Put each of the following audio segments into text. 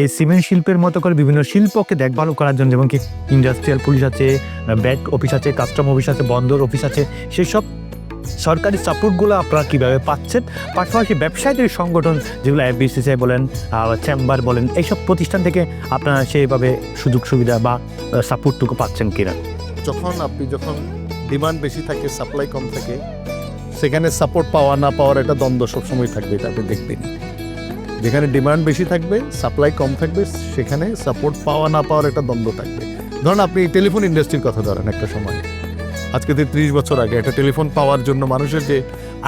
এই সিমেন্ট শিল্পের মতো করে বিভিন্ন শিল্পকে দেখভাল করার জন্য, যেমন কি ইন্ডাস্ট্রিয়াল পুলিশ আছে ব্যাংক অফিস আছে কাস্টম অফিস আছে, বন্দর অফিস আছে, সেসব সরকারি সাপোর্টগুলো আপনারা কীভাবে পাচ্ছেন? পাশাপাশি ব্যবসায়ীদের সংগঠন, যেগুলো এফবিসিসিআই বলেন চেম্বার বলেন, এইসব প্রতিষ্ঠান থেকে আপনারা সেইভাবে সুযোগ সুবিধা বা সাপোর্টটুকু পাচ্ছেন কিনা? যখন আপনি যখন ডিমান্ড বেশি থাকে সাপ্লাই কম থাকে, সেখানে সাপোর্ট পাওয়া না পাওয়ার একটা দ্বন্দ্ব সবসময় থাকবে, এটা আপনি দেখবেন যেখানে ডিমান্ড বেশি থাকবে সাপ্লাই কম থাকবে, সেখানে সাপোর্ট পাওয়া না পাওয়ার একটা দ্বন্দ্ব থাকবে। ধরুন আপনি টেলিফোন ইন্ডাস্ট্রির কথা ধরেন একটা সময়। আজকে থেকে ত্রিশ বছর আগে একটা টেলিফোন পাওয়ার জন্য মানুষের যে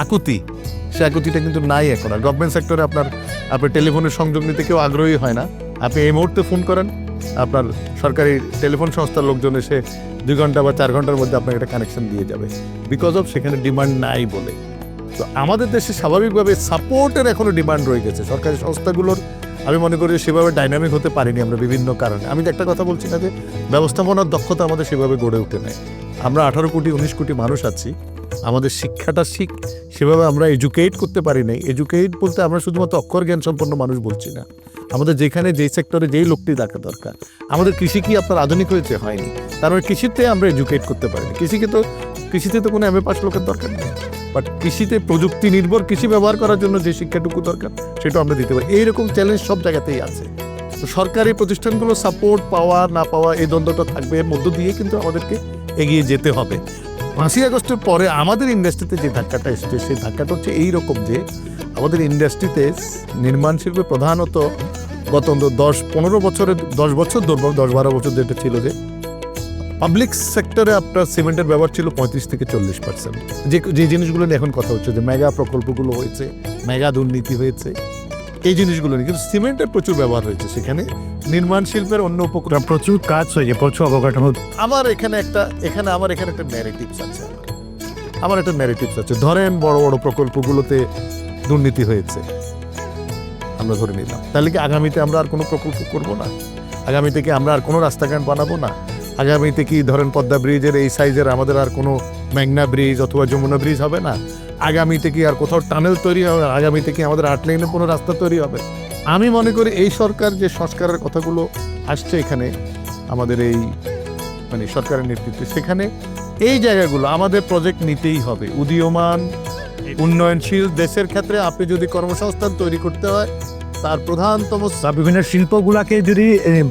আকুতি, সে আকুতিটা কিন্তু নাই এখন। আর গভর্নমেন্ট সেক্টরে আপনার আপনার টেলিফোনের সংযোগ নিতে কেউ আগ্রহী হয় না। আপনি এই মুহূর্তে ফোন করেন, আপনার সরকারি টেলিফোন সংস্থার লোকজন এসে দুই ঘণ্টা বা চার ঘণ্টার মধ্যে আপনাকে একটা কানেকশন দিয়ে যাবে। বিকজ অফ সেখানে ডিমান্ড নাই বলে। তো আমাদের দেশে স্বাভাবিকভাবে সাপোর্টের এখনও ডিমান্ড রয়ে গেছে। সরকারি সংস্থাগুলোর, আমি মনে করি সেভাবে ডাইনামিক হতে পারিনি আমরা বিভিন্ন কারণে। আমি একটা কথা বলছি না যে ব্যবস্থাপনার দক্ষতা আমাদের সেভাবে গড়ে উঠে নেয় আমরা আঠারো কোটি, উনিশ কোটি মানুষ আছি। আমাদের শিক্ষাটা শিখ, সেভাবে আমরা এডুকেট করতে পারি নাই। এডুকেট বলতে আমরা শুধুমাত্র অক্ষর জ্ঞান সম্পন্ন মানুষ বলছি না। আমাদের যেখানে যেই সেক্টরে যেই লোকটি থাকা দরকার, আমাদের কৃষি কি আপনার আধুনিক হয়েছে, হয়নি? তার মানে কৃষিতে আমরা এডুকেট করতে পারিনি। কৃষিকে তো, কৃষিতে তো কোনো এমএ পাস লোকের দরকার নেই। বাট কৃষিতে প্রযুক্তি নির্ভর, কৃষি ব্যবহার করার জন্য যে শিক্ষাটুকু দরকার সেটা আমরা দিতে পারি। এইরকম চ্যালেঞ্জ সব জায়গাতেই আছে। তো সরকারি প্রতিষ্ঠানগুলো সাপোর্ট পাওয়া, না পাওয়া, এই দ্বন্দ্বটা থাকবে। এর মধ্য দিয়ে কিন্তু আমাদেরকে এগিয়ে যেতে হবে। পাঁচই আগস্টের পরে আমাদের ইন্ডাস্ট্রিতে যে ধাক্কাটা এসেছে, সেই ধাক্কাটা হচ্ছে এইরকম যে, আমাদের ইন্ডাস্ট্রিতে নির্মাণ শিল্পে প্রধানত গত দশ, পনেরো বছরের, দশ বছর দশ বারো বছর যেটা ছিল যে পাবলিক সেক্টরে আপনার সিমেন্টের ব্যবহার ছিল পঁয়ত্রিশ থেকে চল্লিশ পার্সেন্ট যে যে জিনিসগুলো নিয়ে এখন কথা হচ্ছে যে মেগা প্রকল্পগুলো হয়েছে মেগা দুর্নীতি হয়েছে এই জিনিসগুলো নিয়ে। কিন্তু সিমেন্টের প্রচুর ব্যবহার হয়েছে সেখানে। নির্মাণ শিল্পের অন্য উপকরণ প্রচুর কাজ হয়েছে প্রচুর অবকাঠামো। আমার এখানে একটা এখানে আমার এখানে একটা ন্যারেটিভস আছে। আমার। একটা ন্যারেটিভস আছে। ধরেন বড় বড় প্রকল্পগুলোতে দুর্নীতি হয়েছে। আমরা ধরে নিলাম। তাহলে কি আগামীতে আমরা আর কোনো প্রকল্প করব না? আগামীতে কি আমরা আর কোনো রাস্তাঘাট বানাবো না? আগামীতে কি ধরেন পদ্মা ব্রিজের এই সাইজের আমাদের আর কোনো মেঘনা ব্রিজ অথবা যমুনা ব্রিজ হবে না? আগামীতে কি আর কোথাও টানেল তৈরি হবে? আগামীতে কি আমাদের আট লাইনে কোনো রাস্তা তৈরি হবে? আমি মনে করি এই সরকার যে সংস্কারের কথাগুলো আসছে এখানে, আমাদের এই মানে সরকারের নেতৃত্বে, সেখানে এই জায়গাগুলো আমাদের প্রজেক্ট নিতেই হবে। উদীয়মান, উন্নয়নশীল দেশের ক্ষেত্রে আপনি যদি কর্মসংস্থান তৈরি করতে হয় তার প্রধানতম বিভিন্ন শিল্পগুলাকে যদি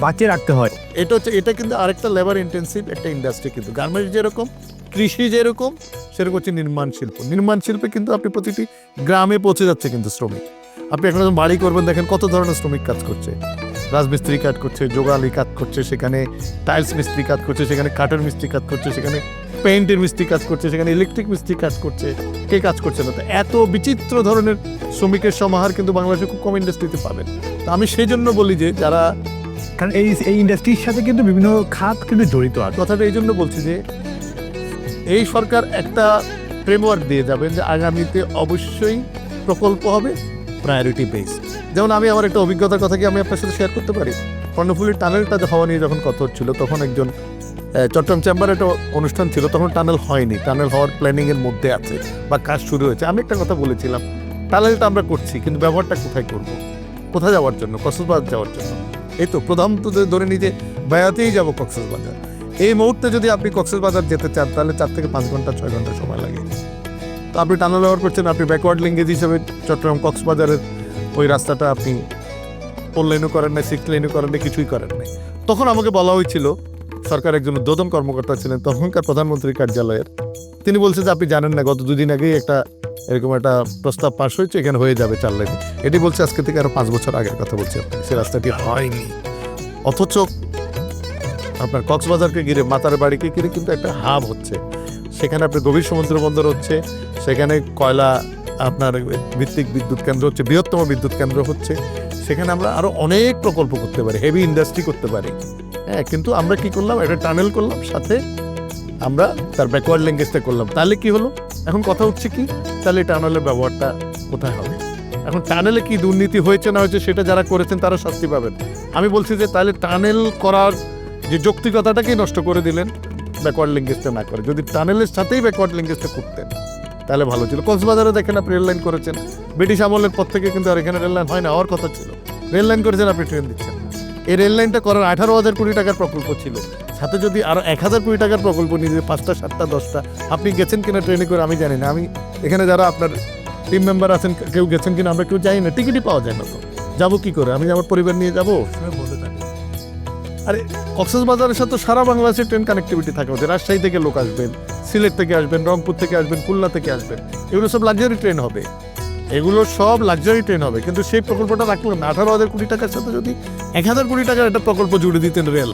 বাঁচিয়ে রাখতে হয়। এটা হচ্ছে এটা কিন্তু আরেকটা লেবার ইন্টেন্সিভ একটা ইন্ডাস্ট্রি কিন্তু। গার্মেন্টস যেরকম কৃষি যেরকম সেরকম হচ্ছে নির্মাণ শিল্প। নির্মাণ শিল্পে কিন্তু আপনি প্রতিটি গ্রামে পৌঁছে যাচ্ছে কিন্তু শ্রমিক। আপনি এখন যখন বাড়ি করবেন দেখেন কত ধরনের শ্রমিক কাজ করছে। রাজমিস্ত্রি কাজ করছে যোগালি কাজ করছে সেখানে টাইলস মিস্ত্রি কাজ করছে সেখানে কাঠের মিস্ত্রি কাজ করছে সেখানে পেইন্টের মিস্ত্রি কাজ করছে সেখানে ইলেকট্রিক মিস্ত্রি কাজ করছে কে কাজ করছে না? তো এত বিচিত্র ধরনের শ্রমিকের সমাহার কিন্তু বাংলাদেশে খুব কম ইন্ডাস্ট্রিতে পাবেন। তো আমি সেই জন্য বলি যে যারা কারণ এই এই ইন্ডাস্ট্রির সাথে কিন্তু বিভিন্ন খাত কিন্তু জড়িত আছে। কথাটা এই জন্য বলছি যে এই সরকার একটা ফ্রেমওয়ার্ক দিয়ে যাবেন যে আগামীতে অবশ্যই প্রকল্প হবে প্রায়োরিটি বেস যেমন আমি আমার একটা অভিজ্ঞতার কথা কি আমি আপনার সাথে শেয়ার করতে পারি? কর্ণফুলির টানেলটা হওয়া নিয়ে যখন কথা হচ্ছিল তখন একজন চট্টগ্রাম চেম্বারে একটা অনুষ্ঠান ছিল, তখন টানেল হয়নি। টানেল হওয়ার প্ল্যানিং এর মধ্যে আছে বা কাজ শুরু হয়েছে। আমি একটা কথা বলেছিলাম, টানেলটা আমরা করছি, কিন্তু ব্যবহারটা কোথায় করব? কোথায় যাওয়ার জন্য? কক্সবাজার যাওয়ার জন্য। এই তো প্রধানত যে ধরে নিজে বেড়াতেই যাব কক্সবাজার। এই মুহূর্তে যদি আপনি কক্সবাজার যেতে চান, তাহলে চার থেকে পাঁচ ঘণ্টা, ছয় ঘণ্টা সময় লাগে। তো আপনি টানেল ব্যবহার করছেন, আপনি ব্যাকওয়ার্ড লিঙ্গেজ হিসেবে চট্টগ্রাম কক্সবাজারের ওই রাস্তাটা আপনি ফোর লেনও করেন নাই সিক্স লেনও করেন নাই, কিছুই করেন নাই। তখন আমাকে বলা হয়েছিল সরকার একজন উদ্বোধন কর্মকর্তা ছিলেন তখনকার প্রধানমন্ত্রীর কার্যালয়ের। তিনি বলছেন যে, আপনি জানেন না, গত দুদিন আগেই একটা এরকম একটা প্রস্তাব পাশ হয়েছে, এখানে হয়ে যাবে চার লেনে এটি বলছে আজকে থেকে আরও পাঁচ বছর আগের কথা বলছি। সে রাস্তাটি হয়নি। অথচ আপনার কক্সবাজারকে ঘিরে, মাতার বাড়িকে ঘিরে কিন্তু একটা হাব হচ্ছে। সেখানে আপনার গভীর সমুদ্র বন্দর হচ্ছে, সেখানে কয়লা আপনার ভিত্তিক বিদ্যুৎ কেন্দ্র হচ্ছে, বৃহত্তম বিদ্যুৎ কেন্দ্র হচ্ছে। সেখানে আমরা আরও অনেক প্রকল্প করতে পারি হেভি ইন্ডাস্ট্রি করতে পারি। হ্যাঁ কিন্তু আমরা কি করলাম? একটা টানেল করলাম, সাথে আমরা তার ব্যাকওয়ার্ড লিঙ্কেজটা করলাম। তাহলে কি হলো? এখন কথা হচ্ছে কি? তাহলে টানেলের ব্যবহারটা কোথায় হবে? এখন টানেলে কি দুর্নীতি হয়েছে না হয়েছে সেটা যারা করেছেন তারা শাস্তি পাবেন। আমি বলছি যে তাহলে টানেল করার যে যৌক্তিকতাটাকেই নষ্ট করে দিলেন ব্যাকওয়ার্ড লিঙ্কেজটা না করে। যদি টানেলের সাথেই ব্যাকওয়ার্ড লিঙ্কেজটা করতেন, তাহলে ভালো ছিল। কক্সবাজারে দেখেন আপনি রেল লাইন করেছেন। ব্রিটিশ আমলের পর থেকে কিন্তু আর এখানে রেললাইন হয় না, হওয়ার কথা ছিল। রেল লাইন করেছেন, আপনি ট্রেন দিচ্ছেন। এই রেল লাইনটা করার আঠারো হাজার কোটি টাকার প্রকল্প ছিল। সাথে যদি আরও এক হাজার কোটি টাকার প্রকল্প নিয়ে পাঁচটা সাতটা দশটা আপনি গেছেন কিনা ট্রেনে করে আমি জানি না। আমি এখানে যারা আপনার টিম মেম্বার আছেন কেউ গেছেন কিনা আমরা কেউ যাই না টিকিটই পাওয়া যায় না তো। যাব কি করে? আমি আমার পরিবার নিয়ে যাব? আরে কক্সবাজারের সাথে সারা বাংলাদেশের ট্রেন কানেক্টিভিটি থাকে। ওদের রাজশাহী থেকে লোক আসবেন সিলেট থেকে আসবেন রংপুর থেকে আসবেন খুলনা থেকে আসবেন। এগুলো সব লাক্সারি ট্রেন হবে। এগুলো সব লাক্সারি ট্রেন হবে। কিন্তু সেই প্রকল্পটা রাখলাম আঠারো হাজার কোটি টাকার সাথে যদি এক হাজার কোটি টাকার একটা প্রকল্প জুড়ে দিতেন রেল